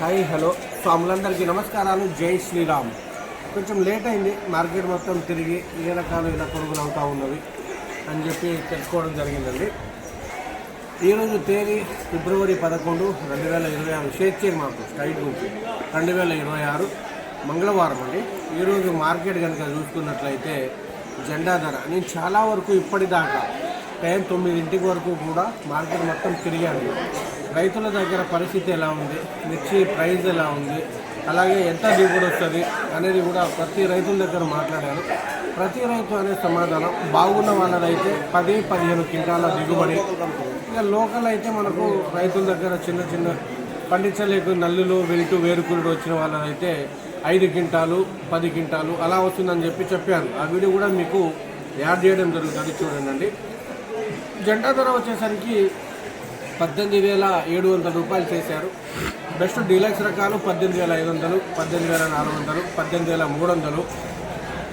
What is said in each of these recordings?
Hi hello. స్వాములందరికీ నమస్కారాలు. జై శ్రీరామ్. కొంచెం లేట్ అయింది. మార్కెట్ మొత్తం తిరిగి ఏ రకాలు ఇలా కొనుగోలు అవుతూ ఉన్నవి అని చెప్పి తెలుసుకోవడం జరిగిందండి. ఈరోజు తేదీ ఫిబ్రవరి పదకొండు రెండు వేల ఇరవై ఆరు. షేర్ చేయండి మాకు స్ట్రైట్ గురించి రెండు వేల ఇరవై ఆరు మంగళవారం అండి. ఈరోజు మార్కెట్ కనుక చూసుకున్నట్లయితే జెండా ధర. నేను చాలా వరకు ఇప్పటిదాకా టైం తొమ్మిదింటికి వరకు కూడా మార్కెట్ మొత్తం తిరిగాను. రైతుల దగ్గర పరిస్థితి ఎలా ఉంది? మిర్చి ప్రైస్ ఎలా ఉంది? అలాగే ఎంత దిగుబడి వస్తుంది? అనేది కూడా ప్రతి రైతుల దగ్గర మాట్లాడాను. ప్రతి రైతు అనే సమాధానం బాగున్న వాళ్ళదైతే పది పదిహేను క్వింటాల దిగుబడి. ఇక లోకల్ అయితే మనకు రైతుల దగ్గర చిన్న చిన్న పండించలేక నల్లులు వెలుటు వేరుకురుడు వచ్చిన వాళ్ళదైతే ఐదు క్వింటాలు పది క్వింటాలు అలా వస్తుందని చెప్పి చెప్పాను ఆ వీడియో కూడా మీకు యాడ్ చేయడం జరుగుతుంది. చూడండి జెండా ధర వచ్చేసరికి పద్దెనిమిది వేల ఏడు వందల రూపాయలు చేశారు. బెస్ట్ డీలక్స్ రకాలు పద్దెనిమిది వేల ఐదు వందలు పద్దెనిమిది వేల నాలుగు వందలు పద్దెనిమిది వేల మూడు వందలు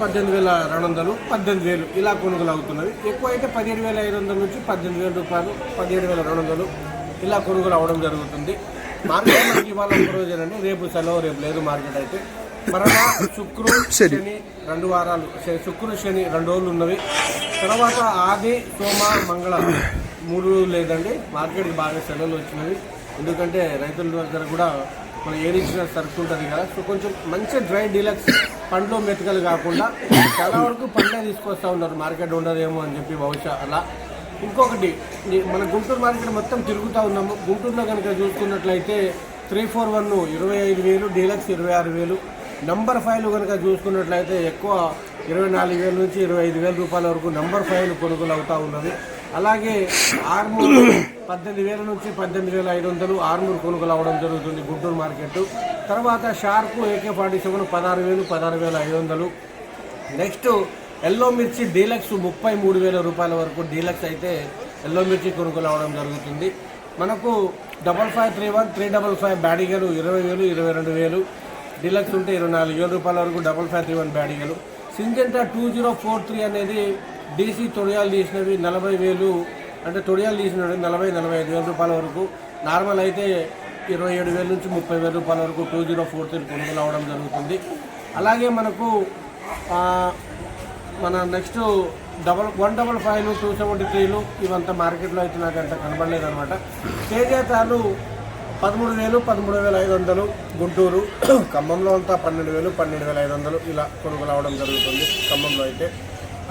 పద్దెనిమిది వేల రెండు వందలు పద్దెనిమిది వేలు ఇలా కొనుగోలు అవుతున్నవి. ఎక్కువ అయితే పదిహేడు వేల ఐదు వందల నుంచి పద్దెనిమిది వేల రూపాయలు పదిహేడు వేల రెండు వందలు ఇలా కొనుగోలు అవడం జరుగుతుంది. మార్కెట్ ఇవాళ ఒక రోజేనండి రేపు సెలవు రేపు లేదు మార్కెట్ అయితే. మరలా శుక్రు శని. రెండు వారాలు. శుక్రు శని రెండు రోజులు ఉన్నవి. తర్వాత ఆది సోమ మంగళ. మూడు రోజులు లేదండి మార్కెట్కి బాగా సెలవులు వచ్చినవి. ఎందుకంటే రైతుల దగ్గర కూడా మనం ఏరిచ్చిన సరుకు ఉంటుంది కదా. సో కొంచెం మంచి డ్రై డీలక్స్ పండ్లు మెతుకలు కాకుండా చాలా వరకు పండ్లే తీసుకొస్తా ఉన్నారు. మార్కెట్ ఉండదేమో అని చెప్పి బహుశా అలా. ఇంకొకటి మన గుంటూరు మార్కెట్ మొత్తం తిరుగుతూ ఉన్నాము. గుంటూరులో కనుక చూసుకున్నట్లయితే త్రీ ఫోర్ వన్ ఇరవై ఐదు వేలు డీలక్స్ ఇరవై ఆరు వేలు. నంబర్ ఫైవ్ కనుక చూసుకున్నట్లయితే ఎక్కువ ఇరవై నాలుగు వేల నుంచి ఇరవై ఐదు వేల రూపాయల వరకు నంబర్ ఫైవ్ కొనుగోలు అవుతూ ఉన్నది. అలాగే ఆర్మూర్ పద్దెనిమిది వేల నుంచి పద్దెనిమిది వేల ఐదు వందలు ఆర్మూర్ కొనుగోలు అవ్వడం జరుగుతుంది గుంటూరు మార్కెట్. తర్వాత షార్క్ ఏకే ఫార్టీ సెవెన్ పదహారు వేలు పదహారు వేల ఐదు వందలు. నెక్స్ట్ ఎల్లో మిర్చి డీలక్స్ ముప్పై మూడు వేల రూపాయల వరకు డీలక్స్ అయితే ఎల్లో మిర్చి కొనుగోలు అవడం జరుగుతుంది. మనకు double five three one three double five బ్యాడిగలు ఇరవై వేలు ఇరవై రెండు వేలు. డీలక్స్ ఉంటే ఇరవై నాలుగు వేల రూపాయల వరకు double five three one బ్యాడిగలు. Syngenta two zero four three అనేది డీసీ తొడియాలు తీసినవి నలభై వేలు అంటే తొడియాలు తీసినవి నలభై నలభై ఐదు వేల రూపాయల వరకు. నార్మల్ అయితే ఇరవై ఏడు వేల నుంచి ముప్పై వేల రూపాయల వరకు టూ జీరో ఫోర్ త్రీ కొనుగోలు అవడం జరుగుతుంది. అలాగే మనకు మన నెక్స్ట్ డబల్ వన్ డబల్ ఫైవ్లు టూ సెవెంటీ త్రీలు ఇవంతా మార్కెట్లో అయితే నాకు అంత కనబడలేదు అనమాట తేజాతాలు పదమూడు వేలు పదమూడు వేల ఐదు వందలు. గుంటూరు ఖమ్మంలో అంతా పన్నెండు వేలు పన్నెండు వేల ఐదు వందలు. ఇలా కొనుగోలు అవడం జరుగుతుంది ఖమ్మంలో అయితే.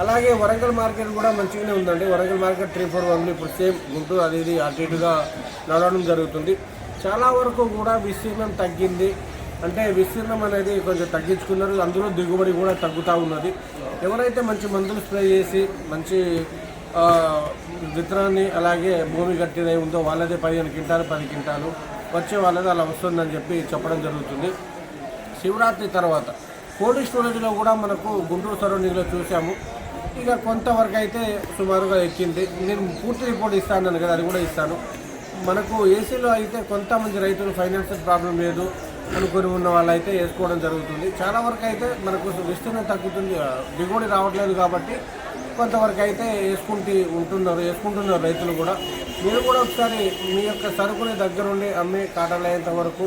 అలాగే వరంగల్ మార్కెట్ కూడా మంచిగానే ఉందండి. Warangal market three four one ఇప్పుడు సేమ్ గుంటూరు అది ఇది అటు ఇటుగా నడవడం జరుగుతుంది. చాలా వరకు కూడా విస్తీర్ణం తగ్గింది. అంటే విస్తీర్ణం అనేది కొంచెం తగ్గించుకున్నారు. అందులో దిగుబడి కూడా తగ్గుతూ ఉన్నది. ఎవరైతే మంచి మందులు స్ప్రే చేసి మంచి విత్తనాన్ని అలాగే భూమి కట్టినవి ఉందో వాళ్ళదే పదిహేను క్వింటాలు పది క్వింటాలు. వచ్చే వాళ్ళది అలా వస్తుందని చెప్పి చెప్పడం జరుగుతుంది. శివరాత్రి తర్వాత కోల్డ్ స్టోరేజ్లో కూడా మనకు గుంటూరు సరౌండింగ్లో చూసాము. ఇక కొంతవరకు అయితే సుమారుగా ఎక్కింది. నేను పూర్తి రిపోర్ట్ ఇస్తాను కదా అది కూడా ఇస్తాను. మనకు ఏసీలో అయితే కొంతమంది రైతులు ఫైనాన్షియల్ ప్రాబ్లం లేదు అనుకుని ఉన్న వాళ్ళైతే వేసుకోవడం జరుగుతుంది. చాలా వరకు అయితే మనకు విస్తీర్ణం తగ్గుతుంది. దిగుబడి రావట్లేదు కాబట్టి కొంతవరకు అయితే వేసుకుంటూ ఉంటున్నారు వేసుకుంటున్నారు రైతులు కూడా. మీరు కూడా ఒకసారి మీ యొక్క సరుకుని దగ్గరుండి అమ్మే కాటాలు వరకు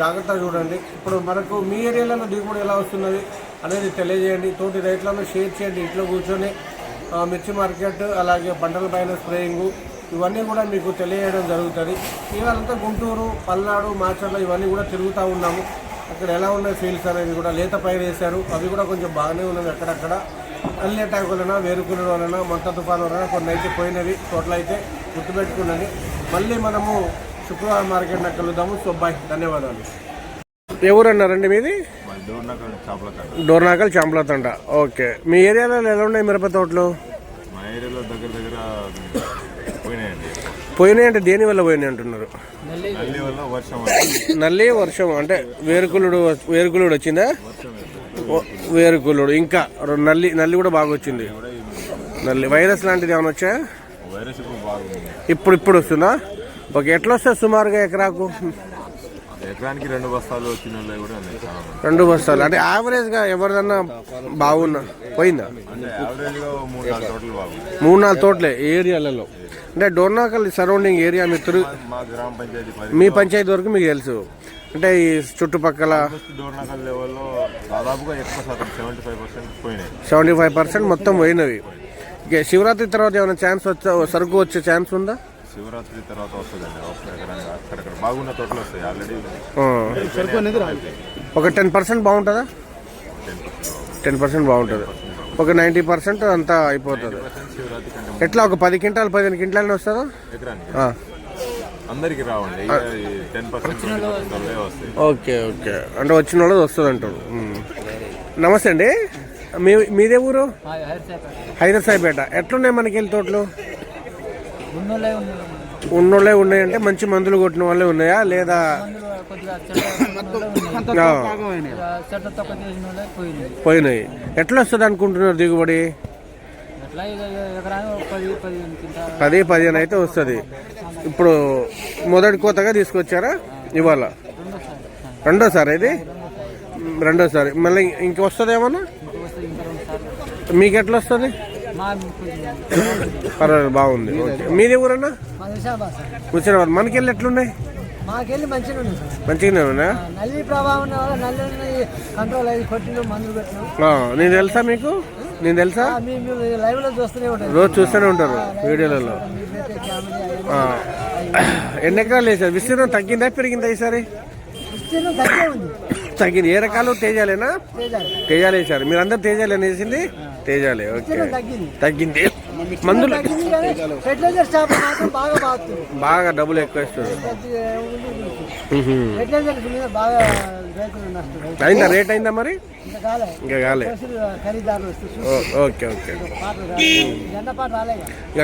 జాగ్రత్తగా చూడండి. ఇప్పుడు మనకు మీ ఏరియాలో దిగుబడి ఎలా వస్తున్నది అనేది తెలియజేయండి. తోటి రైతులను షేర్ చేయండి. ఇంట్లో కూర్చొని మిర్చి మార్కెట్ అలాగే పంటల పైన స్ప్రేయింగ్ ఇవన్నీ కూడా మీకు తెలియజేయడం జరుగుతుంది. ఇవాళంతా గుంటూరు పల్నాడు మాచర్ల ఇవన్నీ కూడా తిరుగుతూ ఉన్నాము. అక్కడ ఎలా ఉన్నాయి ఫీల్డ్స్ అనేది కూడా లేత పైరు వేశారు అవి కూడా కొంచెం బాగానే ఉన్నవి అక్కడక్కడ. అల్లి అటాక్ వలన వేరుకుల వలన మొట్ట తుఫాను వలన కొన్ని అయితే పోయినవి టోటల్ అయితే గుర్తుపెట్టుకున్నది మళ్ళీ మనము శుక్రవారం మార్కెట్ నాకు కలుద్దాము సో బాయ్ ధన్యవాదాలు. ఎవరు అన్నారండి మీది? డోర్నకల్ చాంప్లతండ ఓకే. మీ ఏరియాలో ఎలా ఉన్నాయి మిరప తోటలు? మా ఏరియాలో దగ్గర దగ్గర పోయినాయండి. పోయినాయి అంటే దేని వల్ల పోయినాయి అంటున్నారు? నల్లి వర్షం అంటే వేరుకులుడు వేరుకులుడు వచ్చిందా? వేరుకులుడు ఇంకా నల్లి నల్లి కూడా బాగా వచ్చింది. నల్లి. వైరస్ లాంటిది ఏమైనా వచ్చా? ఇప్పుడు ఇప్పుడు వస్తుందా? ఓకే ఎట్లా వస్తుంది సుమారుగా ఎకరాకు? ఎకరానికి రెండు బస్తాలు వచ్చిన రెండు బస్తాలు. అంటే యావరేజ్గా ఎవరిదన్నా బాగున్నా పోయిందా? యావరేజ్గా మూడు నాలుగు తోటలే ఏరియాలలో. అంటే డోర్నాకల్ సరౌండింగ్ ఏరియా తిరుగు మా మీ పంచాయతీ వరకు మీకు తెలుసు. అంటే ఈ చుట్టుపక్కల ఫస్ట్ డోర్నకల్ లెవెల్లో దాదాపుగా ఎక్కువ శాతం సెవెంటీ ఫైవ్ పర్సెంట్ పోయినాయి. సెవెంటీ ఫైవ్ పర్సెంట్ మొత్తం పోయినవి. ఇక శివరాత్రి తర్వాత ఏమైనా ఛాన్స్ వచ్చా సరుకు వచ్చే ఛాన్స్ ఉందా? శివరాత్రి తర్వాత వస్తుందండి అక్కడక్కడ అక్కడక్కడ బాగున్న తోటలు వస్తాయి ఆల్రెడీ ఆ. ఒక టెన్ పర్సెంట్ బాగుంటుందా? టెన్ పర్సెంట్ బాగుంటుంది. ఒక నైంటీ పర్సెంట్ అంతా అయిపోతుంది. ఎట్లా ఒక పది క్వింటాలు పదిహేను క్వింటాలని వస్తుందా. అందరికి రావండి. టెన్ పర్సెంట్ వస్తాయి. Okay okay. అంటే వచ్చిన వాళ్ళది వస్తుంది అంటారు. నమస్తే అండి. మీ మీదే ఊరు? హైదరాబాద్పేట ఎట్లున్నాయి మనకి వెళ్ళి తోటలు? ఉన్నోళ్ళే ఉన్నాయి ఉన్నోళ్ళే ఉన్నాయంటే మంచి మందులు కొట్టిన వాళ్ళే ఉన్నాయా? లేదా? పోయినాయి. ఎట్లా వస్తుంది అనుకుంటున్నారు దిగుబడి? పది పదిహేను అయితే వస్తుంది. ఇప్పుడు మొదటి కోతగా తీసుకొచ్చారా? ఇవాళ? రెండోసారి ఇది? రెండోసారి. మళ్ళీ ఇంక వస్తుంది ఏమన్నా? మీకు ఎట్లా వస్తుంది పర్వాలేదు బాగుంది. ఓకే. మీది ఊరన్నా? మా విశాఖ సార్ హుస్సేనాబాద్ మనకెళ్ళి ఎట్లున్నాయి? మాకెళ్ళి మంచిగా మంచిగానే ఉన్నా నల్లి ప్రభావం కంట్రోల్ అయ్యి కొట్టినాం మందులు పెట్టినాం. నేను తెలుసా మీకు? నేను తెలుసా? రోజు చూస్తూనే ఉంటారు వీడియోలలో. ఎన్ని ఎకరాలు వేసారు విస్తీర్ణం తగ్గిందా పెరిగిందా ఈసారి? తగ్గింది. ఏ రకాలు? తేజాలేనా? తేజాలు. తేజాలు వేసారు మీరు అందరు తేజాలు అనేసింది తేజాలే ఓకే. తగ్గింది. మందులు. ఫెర్టిలైజర్ మాత్రం బాగా బాగుతుంది బాగా డబ్బులు ఎక్కువ ఇస్తుంది ఫెర్టిలైజర్ మీద బాగా రైతులు నష్టం అయిందా రేట్ అయిందా మరి? ఇంకా కాలే. ఖరీదారులు ఓకే ఓకే. ఇక